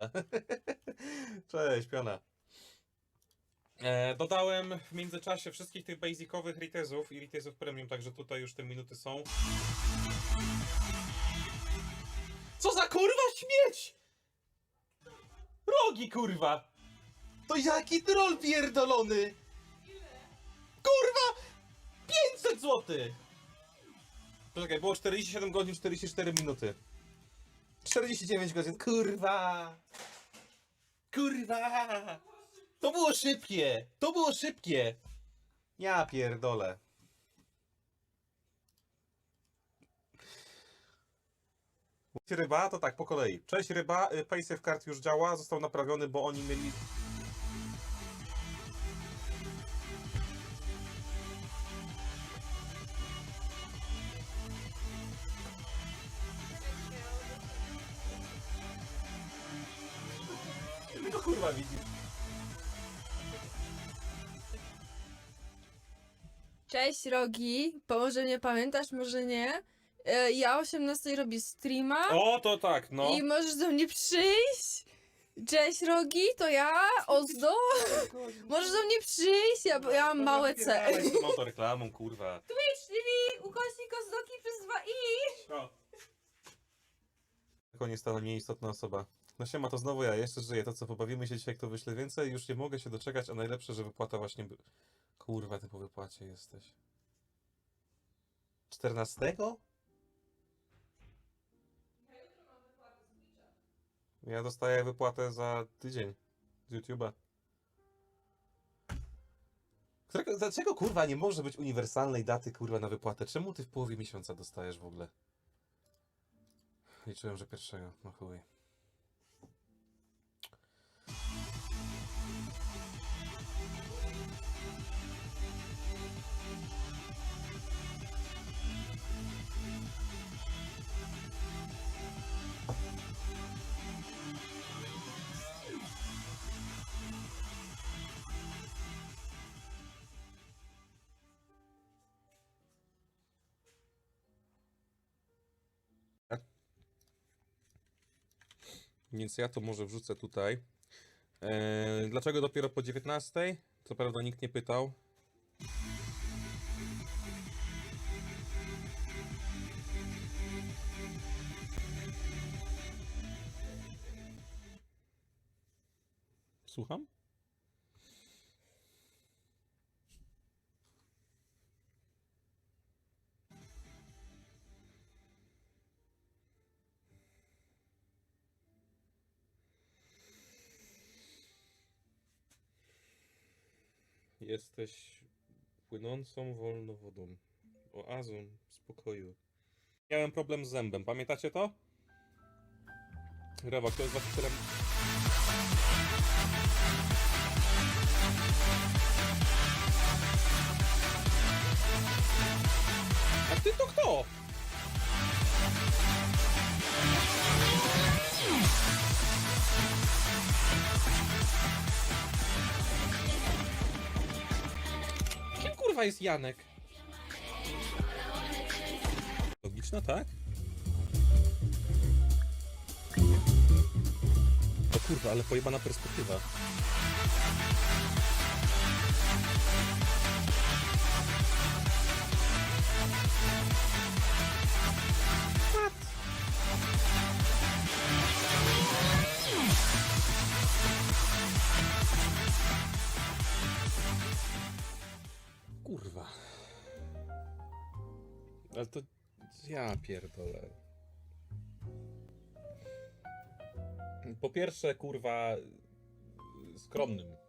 Cześć, piona. E, dodałem w międzyczasie wszystkich tych basicowych retezów i retezów premium, także tutaj już te minuty są. Co za kurwa śmieć! Rogi kurwa! To jaki troll pierdolony! Kurwa! 500 zł! Poczekaj, było 47 godzin, 44 minuty. 49 godzin, kurwa! Kurwa! To było szybkie! To było szybkie! Ja pierdolę. Ryba, to tak, po kolei. Cześć ryba, y, PaySafe Card już działa, został naprawiony, bo oni mieli... kurwa widzisz. Cześć Rogi, bo może mnie pamiętasz, może nie. E, Ja o 18 robię streama O, to tak, no. i możesz do mnie przyjść. Cześć Rogi, to ja, Ozdo. Możesz do mnie przyjść, ja, ja mam małe C. No to reklamą, kurwa. Twitch TV, ukośnik Ozdoki przez 2i. No. Koniec ta nieistotna osoba. No siema, to znowu ja, jeszcze żyję. To co, pobawimy się dzisiaj, kto wyśle więcej? Już nie mogę się doczekać, a najlepsze, że wypłata właśnie... Kurwa, ty po wypłacie jesteś. 14? Ja dostaję wypłatę za tydzień z YouTube'a. Którego, dlaczego kurwa nie może być uniwersalnej daty kurwa na wypłatę? Czemu ty w połowie miesiąca dostajesz w ogóle? Liczyłem, że pierwszego. No chuj. Więc ja to może wrzucę tutaj. Eee, dlaczego dopiero po 19? Co prawda nikt nie pytał. Słucham? Jesteś płynącą wolno wodą. Oazą spokoju. Miałem problem z zębem, pamiętacie to? Rewa, kto jest właścicielem... A ty to kto? Kurwa jest Janek? Logiczna, tak? O kurwa, ale pojebana perspektywa. Ale to ja pierdolę. Po pierwsze, kurwa, skromnym.